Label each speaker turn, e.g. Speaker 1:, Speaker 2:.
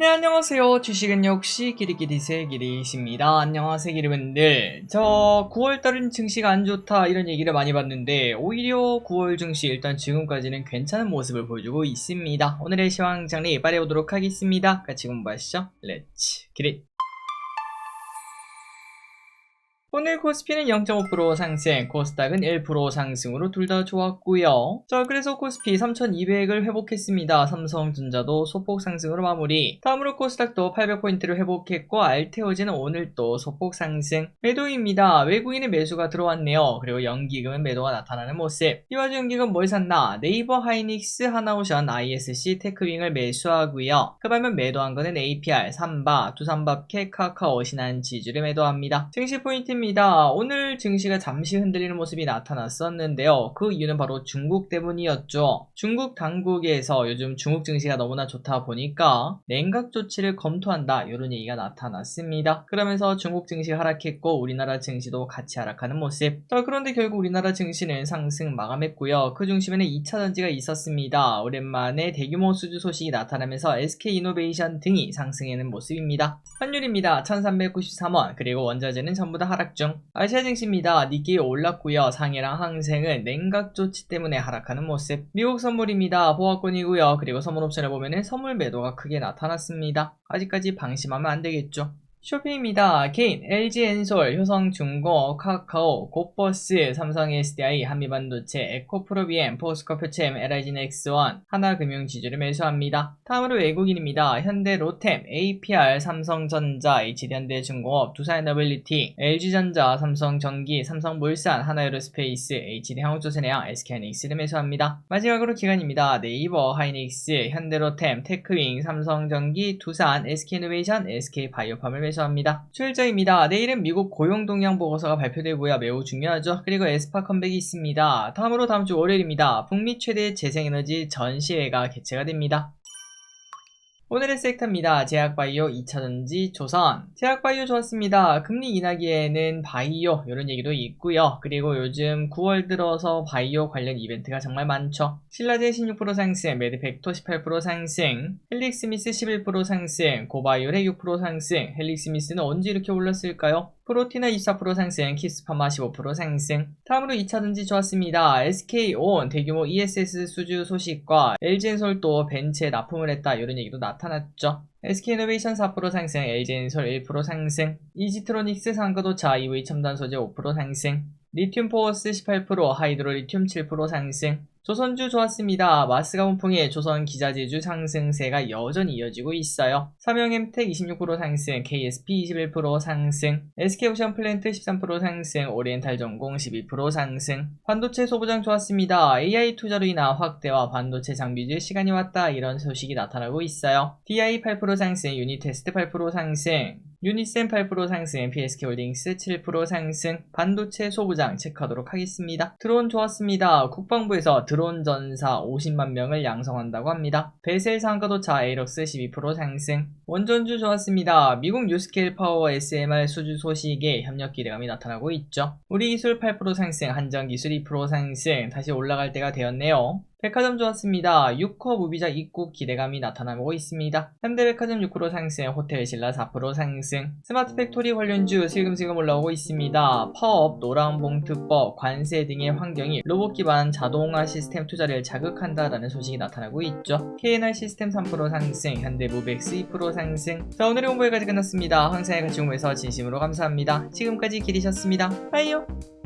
Speaker 1: 네, 안녕하세요. 주식은 역시 기리기리세 기리십니다. 안녕하세요, 기리분들. 저 9월달은 증시가 안 좋다 이런 얘기를 많이 봤는데 오히려 9월 증시 일단 지금까지는 괜찮은 모습을 보여주고 있습니다. 오늘의 시황 장리 빠려보도록 하겠습니다. 같이 공부하시죠. 렛츠 기릿. 오늘 코스피는 0.5% 상승, 코스닥은 1% 상승으로 둘 다 좋았고요. 자, 그래서 코스피 3,200을 회복했습니다. 삼성전자도 소폭 상승으로 마무리. 다음으로 코스닥도 800포인트를 회복했고 알테오즈는 오늘 또 소폭 상승. 매도입니다. 외국인의 매수가 들어왔네요. 그리고 연기금은 매도가 나타나는 모습. 이 와중 연기금 뭘 샀나? 네이버 하이닉스, 하나오션, ISC, 테크윙을 매수하고요. 그 반면 매도한 거는 APR, 삼바, 두산밥캐, 카카오, 신한 지주를 매도합니다. 증시 포인트 입니다. 오늘 증시가 잠시 흔들리는 모습이 나타났었는데요. 그 이유는 바로 중국 때문이었죠. 중국 당국에서 요즘 중국 증시가 너무나 좋다 보니까 냉각 조치를 검토한다 이런 얘기가 나타났습니다. 그러면서 중국 증시 하락했고 우리나라 증시도 같이 하락하는 모습. 자, 그런데 결국 우리나라 증시는 상승 마감했고요. 그 중심에는 2차 전지가 있었습니다. 오랜만에 대규모 수주 소식이 나타나면서 SK 이노베이션 등이 상승하는 모습입니다. 환율입니다. 1393원 그리고 원자재는 전부 다 하락 중. 아시아 증시입니다. 니케이 올랐고요. 상해랑 항생은 냉각 조치 때문에 하락하는 모습. 미국 선물입니다. 보합권이고요. 그리고 선물 옵션을 보면 은 선물 매도가 크게 나타났습니다. 아직까지 방심하면 안 되겠죠. 쇼핑입니다. 개인, LG엔솔, 효성중공, 카카오, 곧버스, 삼성 SDI, 한미반도체, 에코프로비엠, 포스코표챔, LIG넥스원, 하나금융지주를 매수합니다. 다음으로 외국인입니다. 현대 로템, APR, 삼성전자, HD현대중공업, 두산에너빌리티, LG전자, 삼성전기, 삼성물산, 하나에로스페이스, HD항공조선해양, SK하이닉스를 매수합니다. 마지막으로 기관입니다. 네이버, 하이닉스, 현대로템, 테크윙, 삼성전기, 두산, SK이노베이션, SK바이오팜을 매수 합니다. 수일자입니다. 내일은 미국 고용 동향 보고서가 발표되고요. 매우 중요하죠. 그리고 에스파 컴백이 있습니다. 다음으로 다음 주 월요일입니다. 북미 최대 재생에너지 전시회가 개최가 됩니다. 오늘의 섹터입니다. 제약바이오, 2차전지, 조선. 제약바이오 좋았습니다. 금리 인하기에는 바이오 이런 얘기도 있고요. 그리고 요즘 9월 들어서 바이오 관련 이벤트가 정말 많죠. 신라제 16% 상승, 메드팩토 18% 상승, 헬릭스미스 11% 상승, 고바이올의 6% 상승. 헬릭스미스는 언제 이렇게 올랐을까요? 프로티나 24% 상승, 키스파마 15% 상승. 다음으로 2차전지 좋았습니다. SK온 대규모 ESS 수주 소식과 LG엔솔도 벤츠에 납품을 했다 이런 얘기도 나타났죠. SK이노베이션 4% 상승, LG엔솔 1% 상승, 이지트로닉스 상가도차 EV 첨단 소재 5% 상승, 리튬 포워스 18%, 하이드로 리튬 7% 상승, 조선주 좋았습니다. 마스가 분풍의 조선 기자재주 상승세가 여전히 이어지고 있어요. 삼형엠텍 26% 상승, KSP 21% 상승, SK오션 플랜트 13% 상승, 오리엔탈 전공 12% 상승. 반도체 소부장 좋았습니다. AI 투자로 인한 확대와 반도체 장비주의 시간이 왔다 이런 소식이 나타나고 있어요. DI 8% 상승, 유니테스트 8% 상승, 유니센 8% 상승, PSK홀딩스 7% 상승, 반도체 소부장 체크하도록 하겠습니다. 드론 좋았습니다. 국방부에서 드론 전사 50만 명을 양성한다고 합니다. 베셀 상가도차 에이럭스 12% 상승, 원전주 좋았습니다. 미국 뉴스케일 파워 SMR 수주 소식에 협력 기대감이 나타나고 있죠. 우리 기술 8% 상승, 한정 기술 2% 상승, 다시 올라갈 때가 되었네요. 백화점 좋았습니다. 6호 무비자 입국 기대감이 나타나고 있습니다. 현대백화점 6% 상승, 호텔 신라 4% 상승, 스마트 팩토리 관련주 슬금슬금 올라오고 있습니다. 파업, 노란 봉투법, 관세 등의 환경이 로봇 기반 자동화 시스템 투자를 자극한다라는 소식이 나타나고 있죠. KNR 시스템 3% 상승, 현대무백스 2% 상승. 자 오늘의 공부 여기까지 끝났습니다. 항상 같이 공부해서 진심으로 감사합니다. 지금까지 길이셨습니다. 빠이요.